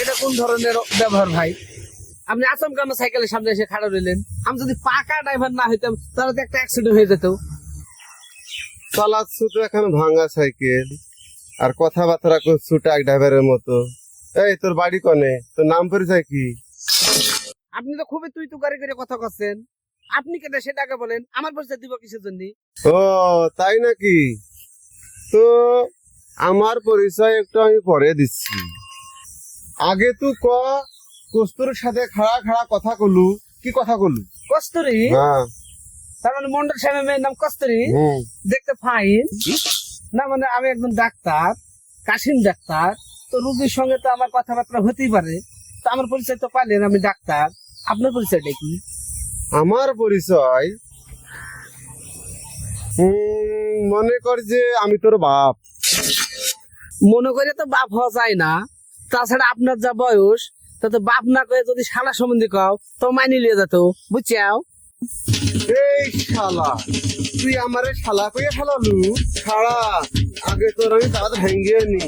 এটা কোন ধরনের ব্যবহার ভাই? আপনি আচমকা আমার সাইকেলের সামনে এসে খাড়া রইলেন। আমি যদি পাকা ড্রাইভার না হইতাম তাহলে তো একটা অ্যাক্সিডেন্ট হয়ে যেত। চালাচ্ছ তো এখন ভাঙা সাইকেল আর কথাবার্তা করছু ট্রাক ড্রাইভারের মতো। এই তোর বাড়ি কনে? তোর নাম পরিচয় কি? আপনি তো খুবই তুই তুকারি করে কথা করছেন আপনি কেটে সেটাকে বলেন? আমার পরিচয় দিব কিসের জন্য? ও তাই নাকি? তো আমার পরিচয় একটু আমি পরে দিচ্ছি। আগে তুই ক কস্তুরের সাথে খাড়া খাড়া কথা কলু। কি কথা কলু? কস্তুরি? হ্যাঁ। তার মানে মন্ডল সাহেবের মেয়ের নাম কস্তুরি। দেখতে ফাইন। না মানে আমি একজন ডাক্তার কাশিম ডাক্তার। তো রুগীর সঙ্গে তো আমার কথাবার্তা হতেই পারে। তো আমার পরিচয় তো পাইলেন আমি ডাক্তার। আপনার পরিচয়টা কি? আমার পরিচয় উম, মনে কর যে আমি তোর বাপ। মনে করে তো বাপ হওয়া যায় না। তাছাড়া আপনার যা বয়স তাতে বাপ না করে যদি শালা সম্বন্ধে কও তো মানি লিয়ে যেত বুঝছাও? এই শালা তুই আমারে শালা কইয়া শালালু শালা আগে তোর আমি দাঁত ভেঙ্গিয়ে নি।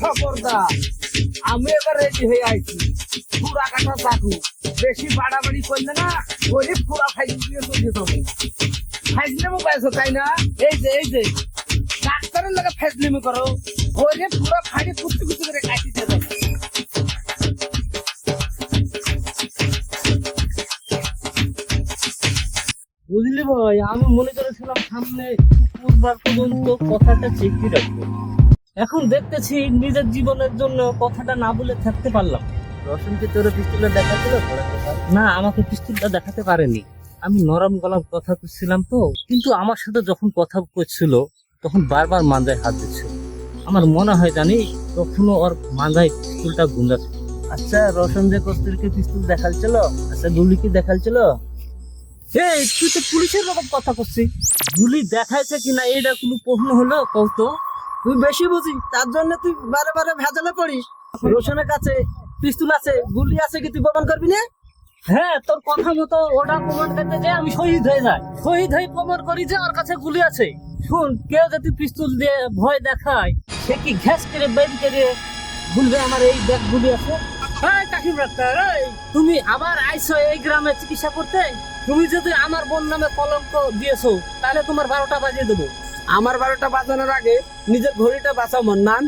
খবরদার আমি এবার রেডি হয়ে আইছি। পুরা কাটা চাকু। বেশি বাড়াবাড়ি করলে না গরিব পুরা ফাইজ দিয়ে চলে যাবে। ফাইজলেমো পাইছো তাই না? এই যে এই যে, ডাক্তারের লাগে ফাইজলেমো করো, গরিব পুরা ফাইজে কুচি কুচি করে কাটি বুঝলি ভাই, আমি মনে করেছিলাম সামনে শুক্রবার পর্যন্ত কথাটা চেপে রাখব। এখন দেখতেছি নিজের জীবনের জন্য কথাটা না বলে থাকতে পারলাম রোশনকে তোর পিস্তলটা দেখাচ্ছিল? না আমাকে পিস্তলটা দেখাতে পারেনি। আমি নরম গলার কথা করছিলাম তো কিন্তু আমার সাথে যখন কথা করছিল তখন বারবার মান্দায় হাত দিচ্ছিল আমার মনে হয় জানি তখনও ওর মান্দায় পিস্তলটা গুন্ডা আচ্ছা রোশন যে কস্তুরকে পিস্তল দেখাচ্ছিল আচ্ছা গুলি কি দেখাচ্ছিল? এই তুই তো পুলিশের রকম কথা করছিস। গুলি দেখাইছে কিনা এইটা কোনো প্রশ্ন হলো? কৌতো তুই বেশি বুঝি তার জন্য তুই বারে বারে ভেজালে পড়িস। রোশনের কাছে পিস্তল আছে, গুলি আছে কি তুই প্রমাণ করবি না? হ্যাঁ তোর কথা মতো ওটা প্রমাণ করতে যে আমি শহীদ হয়ে যাই। শহীদ হয়ে প্রমাণ করি যে ওর কাছে গুলি আছে। শুন, কেউ যদি পিস্তল দিয়ে ভয় দেখায়, সে কি ঘ্যাস করে বের করে বলবে আমার এই ব্যাগ গুলি আছে? তুমি আবার আইছো এই গ্রামে চিকিৎসা করতে? তুমি যদি আমার বোন নামে কলঙ্ক দিয়েছ, তাহলে তোমার বারোটা বাজিয়ে দেবো। আমার বারোটা বাজানোর আগে নিজের ঘড়িটা বাঁচাও, মন্নান।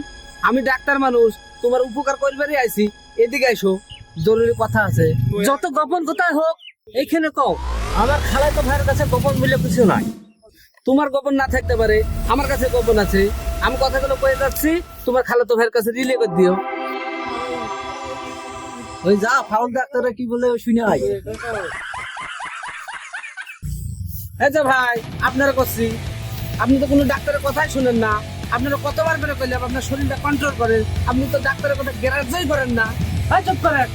আমি ডাক্তার মানুষ, তোমার উপকার করবারই আইছি। এদিকে আইসো জরুরি কথা আছে। যত গোপন কোথায় হোক এইখানে কও আমার খালাই তো ভাইয়ের কাছে গোপন মিলে কিছু নাই। তোমার গোপন না থাকতে পারে আমার কাছে গোপন আছে। আমি কথাগুলো কয়ে যাচ্ছি তোমার খালাতো ভাইয়ের কাছে রিলে করে দিও। ওই যা ফাউল ডাক্তারে কি বলে ওই শুনে আয় এই যে ভাই আপনারা করছি। আপনি তো কোনো ডাক্তারের কথাই শুনেন না। আপনারা কতবার করে কইলে আপনার শরীরটা কন্ট্রোল করেন, আপনি তো ডাক্তারের কথা গ্যারাজই করেন না। হয়তো চুপ করেন।